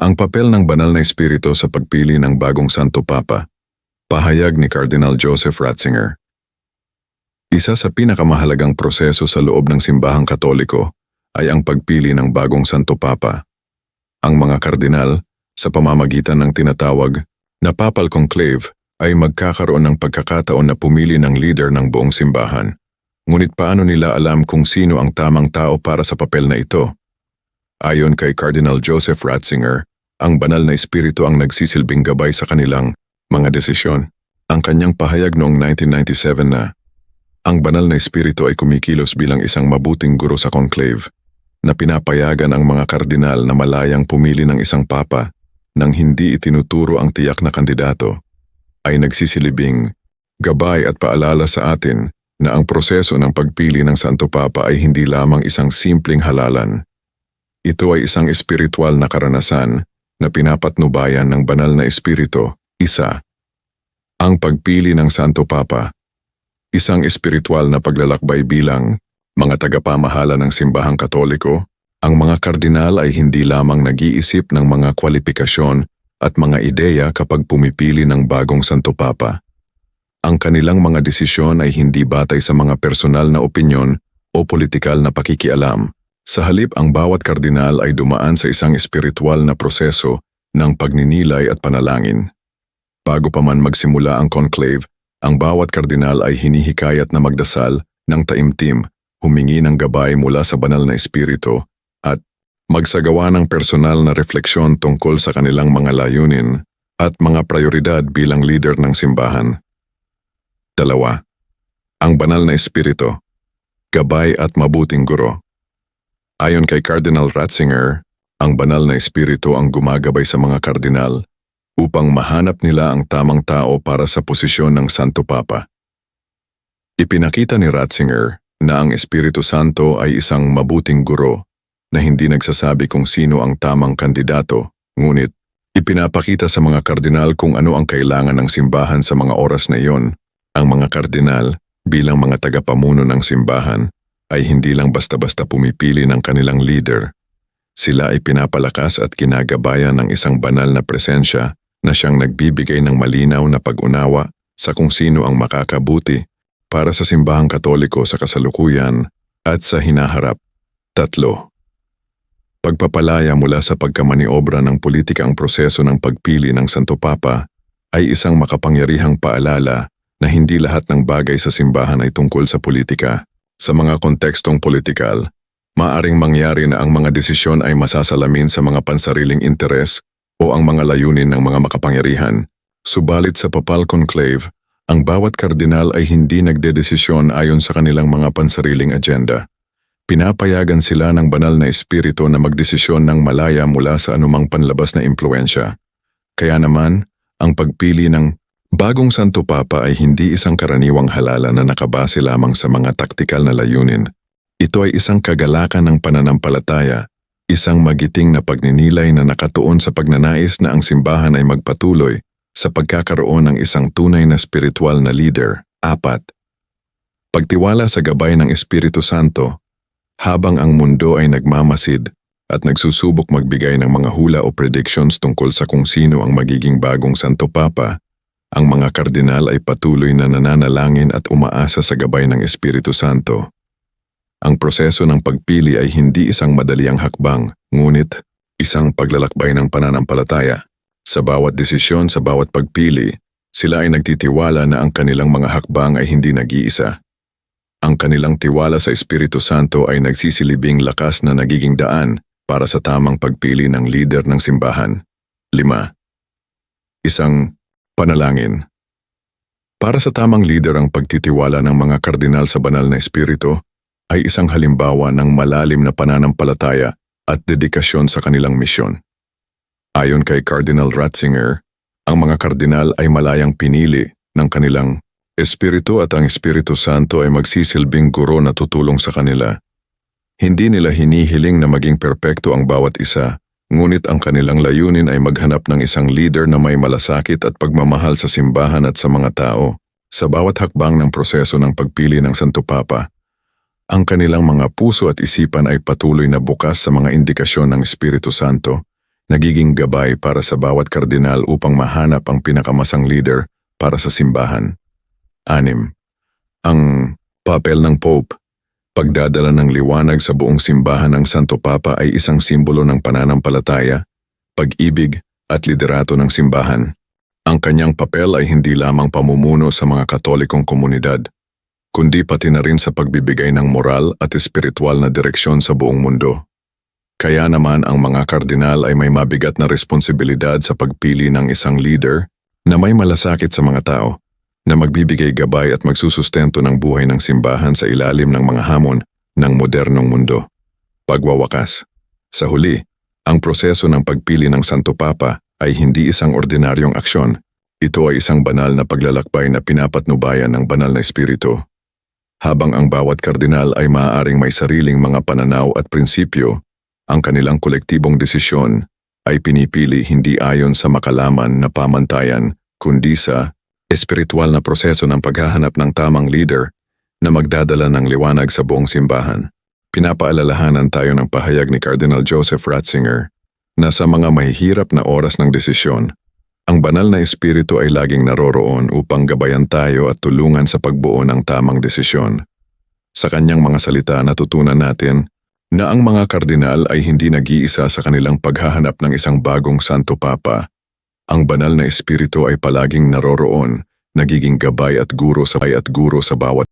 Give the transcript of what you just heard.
Ang papel ng banal na espiritu sa pagpili ng bagong Santo Papa, pahayag ni Cardinal Joseph Ratzinger. Isa sa pinakamahalagang proseso sa loob ng simbahang katoliko ay ang pagpili ng bagong Santo Papa. Ang mga kardinal, sa pamamagitan ng tinatawag na Papal Conclave, ay magkakaroon ng pagkakataon na pumili ng leader ng buong simbahan. Ngunit paano nila alam kung sino ang tamang tao para sa papel na ito? Ayon kay Cardinal Joseph Ratzinger, ang banal na espiritu ang nagsisilbing gabay sa kanilang mga desisyon. Ang kanyang pahayag noong 1997 na ang banal na espiritu ay kumikilos bilang isang mabuting guro sa conclave na pinapayagan ang mga kardinal na malayang pumili ng isang papa nang hindi itinuturo ang tiyak na kandidato ay nagsisilibing gabay at paalala sa atin na ang proseso ng pagpili ng Santo Papa ay hindi lamang isang simpleng halalan. Ito ay isang espiritual na karanasan na pinapatnubayan ng banal na espiritu, isa. Ang pagpili ng Santo Papa, isang espiritual na paglalakbay bilang mga tagapamahala ng simbahang katoliko, ang mga kardinal ay hindi lamang nag-iisip ng mga kwalifikasyon at mga ideya kapag pumipili ng bagong Santo Papa. Ang kanilang mga desisyon ay hindi batay sa mga personal na opinyon o politikal na pakikialam. Sa halip ang bawat kardinal ay dumaan sa isang espiritual na proseso ng pagninilay at panalangin. Bago pa man magsimula ang conclave, ang bawat kardinal ay hinihikayat na magdasal ng taimtim, humingi ng gabay mula sa banal na espiritu at magsagawa ng personal na refleksyon tungkol sa kanilang mga layunin at mga prioridad bilang leader ng simbahan. Dalawa, ang banal na espiritu, gabay at mabuting guro. Ayon kay Cardinal Ratzinger, ang banal na espiritu ang gumagabay sa mga kardinal upang mahanap nila ang tamang tao para sa posisyon ng Santo Papa. Ipinakita ni Ratzinger na ang Espiritu Santo ay isang mabuting guro na hindi nagsasabi kung sino ang tamang kandidato, ngunit ipinapakita sa mga kardinal kung ano ang kailangan ng simbahan sa mga oras na iyon. Ang mga kardinal, bilang mga tagapamuno ng simbahan, ay hindi lang basta-basta pumipili ng kanilang leader. Sila ay pinapalakas at kinagabayan ng isang banal na presensya na siyang nagbibigay ng malinaw na pag-unawa sa kung sino ang makakabuti para sa simbahang katoliko sa kasalukuyan at sa hinaharap. Tatlo. Pagpapalaya mula sa pagkamaniobra ng politika ang proseso ng pagpili ng Santo Papa ay isang makapangyarihang paalala na hindi lahat ng bagay sa simbahan ay tungkol sa politika. Sa mga kontekstong politikal, maaring mangyari na ang mga desisyon ay masasalamin sa mga pansariling interes o ang mga layunin ng mga makapangyarihan. Subalit sa Papal Conclave, ang bawat kardinal ay hindi nagdedesisyon ayon sa kanilang mga pansariling agenda. Pinapayagan sila ng banal na espiritu na magdesisyon ng malaya mula sa anumang panlabas na impluensya. Kaya naman, ang pagpili ng bagong Santo Papa ay hindi isang karaniwang halala na nakabase lamang sa mga taktikal na layunin. Ito ay isang kagalakan ng pananampalataya, isang magiting na pagninilay na nakatuon sa pagnanais na ang simbahan ay magpatuloy sa pagkakaroon ng isang tunay na spiritual na leader. Apat. Pagtiwala sa gabay ng Espiritu Santo, habang ang mundo ay nagmamasid at nagsusubok magbigay ng mga hula o predictions tungkol sa kung sino ang magiging bagong Santo Papa, ang mga kardinal ay patuloy na nananalangin at umaasa sa gabay ng Espiritu Santo. Ang proseso ng pagpili ay hindi isang madaliang hakbang, ngunit isang paglalakbay ng pananampalataya. Sa bawat desisyon sa bawat pagpili, sila ay nagtitiwala na ang kanilang mga hakbang ay hindi nag-iisa. Ang kanilang tiwala sa Espiritu Santo ay nagsisilibing lakas na nagiging daan para sa tamang pagpili ng leader ng simbahan. 5. Isang panalangin. Para sa tamang leader ang pagtitiwala ng mga kardinal sa banal na espiritu ay isang halimbawa ng malalim na pananampalataya at dedikasyon sa kanilang misyon. Ayon kay Cardinal Ratzinger, ang mga kardinal ay malayang pinili ng kanilang espiritu at ang Espiritu Santo ay magsisilbing guro na tutulong sa kanila. Hindi nila hinihiling na maging perpekto ang bawat isa, ngunit ang kanilang layunin ay maghanap ng isang leader na may malasakit at pagmamahal sa simbahan at sa mga tao. Sa bawat hakbang ng proseso ng pagpili ng Santo Papa, ang kanilang mga puso at isipan ay patuloy na bukas sa mga indikasyon ng Espiritu Santo, nagiging gabay para sa bawat kardinal upang mahanap ang pinakamasang leader para sa simbahan. Anim. Ang papel ng Pope Pagdadala ng liwanag sa buong simbahan ng Santo Papa ay isang simbolo ng pananampalataya, pag-ibig at liderato ng simbahan. Ang kanyang papel ay hindi lamang pamumuno sa mga katolikong komunidad, kundi pati na rin sa pagbibigay ng moral at espiritual na direksyon sa buong mundo. Kaya naman ang mga kardinal ay may mabigat na responsibilidad sa pagpili ng isang leader na may malasakit sa mga tao na magbibigay gabay at magsusustento ng buhay ng simbahan sa ilalim ng mga hamon ng modernong mundo. Pagwawakas. Sa huli, ang proseso ng pagpili ng Santo Papa ay hindi isang ordinaryong aksyon. Ito ay isang banal na paglalakbay na pinapatnubayan ng banal na espiritu. Habang ang bawat kardinal ay maaaring may sariling mga pananaw at prinsipyo, ang kanilang kolektibong desisyon ay pinipili hindi ayon sa makalaman na pamantayan, kundi sa espiritual na proseso ng paghahanap ng tamang leader na magdadala ng liwanag sa buong simbahan. Pinapaalalahanan tayo ng pahayag ni Cardinal Joseph Ratzinger na sa mga mahihirap na oras ng desisyon, ang banal na espiritu ay laging naroroon upang gabayan tayo at tulungan sa pagbuo ng tamang desisyon. Sa kanyang mga salita natutunan natin na ang mga kardinal ay hindi nag-iisa sa kanilang paghahanap ng isang bagong Santo Papa, ang banal na espiritu ay palaging naroroon, nagiging gabay at guro sa at guro sa bawat